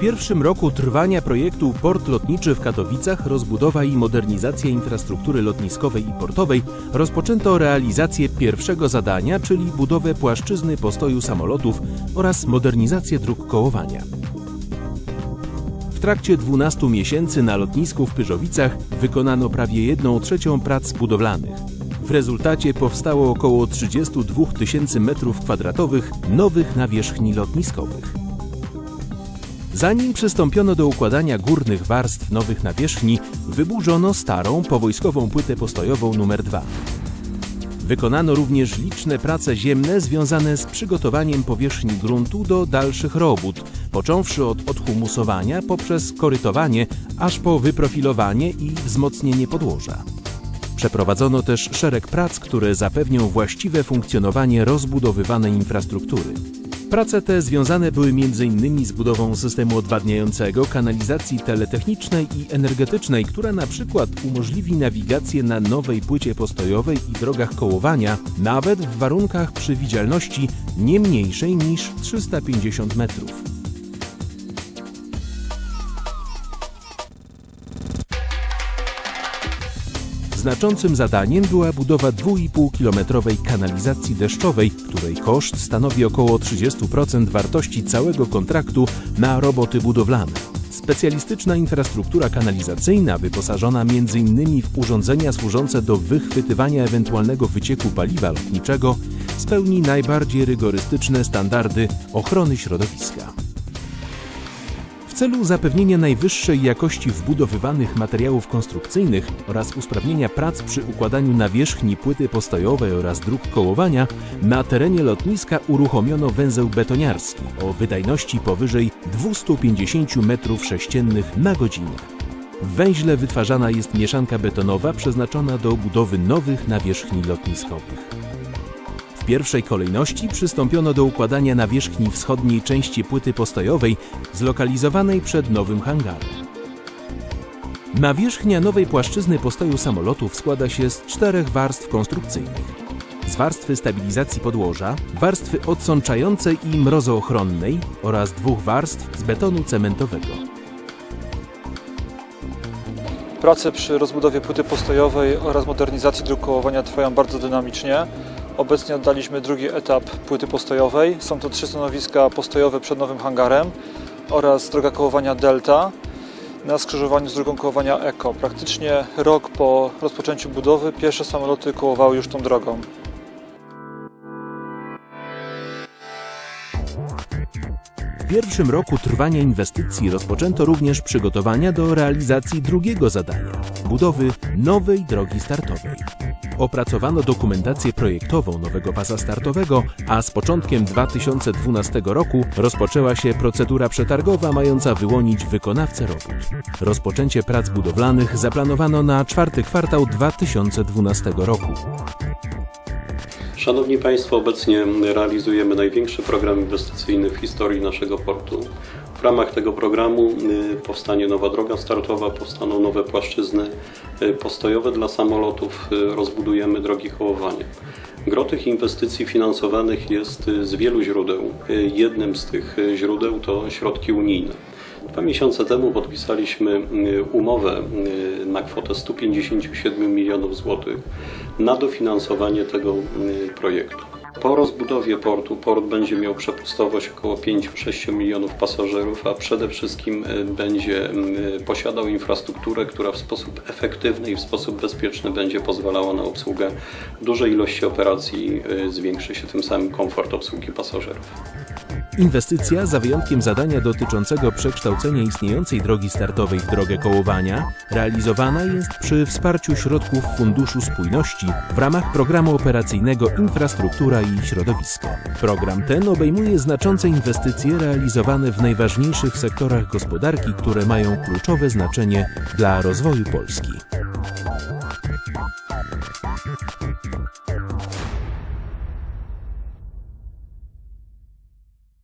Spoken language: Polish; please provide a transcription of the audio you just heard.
pierwszym roku trwania projektu Port Lotniczy w Katowicach, rozbudowa i modernizacja infrastruktury lotniskowej i portowej rozpoczęto realizację pierwszego zadania, czyli budowę płaszczyzny postoju samolotów oraz modernizację dróg kołowania. W trakcie 12 miesięcy na lotnisku w Pyrzowicach wykonano prawie 1 trzecią prac budowlanych. W rezultacie powstało około 32 tysięcy metrów kwadratowych nowych nawierzchni lotniskowych. Zanim przystąpiono do układania górnych warstw nowych nawierzchni, wyburzono starą powojskową płytę postojową numer 2. Wykonano również liczne prace ziemne związane z przygotowaniem powierzchni gruntu do dalszych robót, począwszy od odhumusowania poprzez korytowanie, aż po wyprofilowanie i wzmocnienie podłoża. Przeprowadzono też szereg prac, które zapewnią właściwe funkcjonowanie rozbudowywanej infrastruktury. Prace te związane były m.in. z budową systemu odwadniającego, kanalizacji teletechnicznej i energetycznej, która na przykład umożliwi nawigację na nowej płycie postojowej i drogach kołowania, nawet w warunkach przewidzialności nie mniejszej niż 350 metrów. Znaczącym zadaniem była budowa 2,5-kilometrowej kanalizacji deszczowej, której koszt stanowi około 30% wartości całego kontraktu na roboty budowlane. Specjalistyczna infrastruktura kanalizacyjna, wyposażona m.in. w urządzenia służące do wychwytywania ewentualnego wycieku paliwa lotniczego, spełni najbardziej rygorystyczne standardy ochrony środowiska. Celu zapewnienia najwyższej jakości wbudowywanych materiałów konstrukcyjnych oraz usprawnienia prac przy układaniu nawierzchni płyty postojowej oraz dróg kołowania, na terenie lotniska uruchomiono węzeł betoniarski o wydajności powyżej 250 m3 na godzinę. W węźle wytwarzana jest mieszanka betonowa przeznaczona do budowy nowych nawierzchni lotniskowych. Pierwszej kolejności przystąpiono do układania nawierzchni wschodniej części płyty postojowej zlokalizowanej przed nowym hangarem. Nawierzchnia nowej płaszczyzny postoju samolotów składa się z czterech warstw konstrukcyjnych. Z warstwy stabilizacji podłoża, warstwy odsączającej i mrozoochronnej oraz dwóch warstw z betonu cementowego. Prace przy rozbudowie płyty postojowej oraz modernizacji dróg kołowania trwają bardzo dynamicznie. Obecnie oddaliśmy drugi etap płyty postojowej. Są to trzy stanowiska postojowe przed nowym hangarem oraz droga kołowania Delta na skrzyżowaniu z drogą kołowania Eko. Praktycznie rok po rozpoczęciu budowy pierwsze samoloty kołowały już tą drogą. W pierwszym roku trwania inwestycji rozpoczęto również przygotowania do realizacji drugiego zadania budowy nowej drogi startowej. Opracowano dokumentację projektową nowego pasa startowego, a z początkiem 2012 roku rozpoczęła się procedura przetargowa mająca wyłonić wykonawcę robót. Rozpoczęcie prac budowlanych zaplanowano na czwarty kwartał 2012 roku. Szanowni Państwo, obecnie realizujemy największy program inwestycyjny w historii naszego portu. W ramach tego programu y, powstanie nowa droga startowa, powstaną nowe płaszczyzny y, postojowe dla samolotów, y, rozbudujemy drogi kołowania. Gro tych inwestycji finansowanych jest z wielu źródeł. Jednym z tych źródeł to środki unijne. Dwa miesiące temu podpisaliśmy umowę na kwotę 157 milionów złotych na dofinansowanie tego projektu. Po rozbudowie portu port będzie miał przepustowość około 5-6 milionów pasażerów, a przede wszystkim e, będzie posiadał infrastrukturę, która w sposób efektywny i w sposób bezpieczny będzie pozwalała na obsługę dużej ilości operacji, e, zwiększy się tym samym komfort obsługi pasażerów. Inwestycja, za wyjątkiem zadania dotyczącego przekształcenia istniejącej drogi startowej w drogę kołowania, realizowana jest przy wsparciu środków Funduszu Spójności w ramach programu operacyjnego Infrastruktura i Środowisko. Program ten obejmuje znaczące inwestycje realizowane w najważniejszych sektorach gospodarki, które mają kluczowe znaczenie dla rozwoju Polski.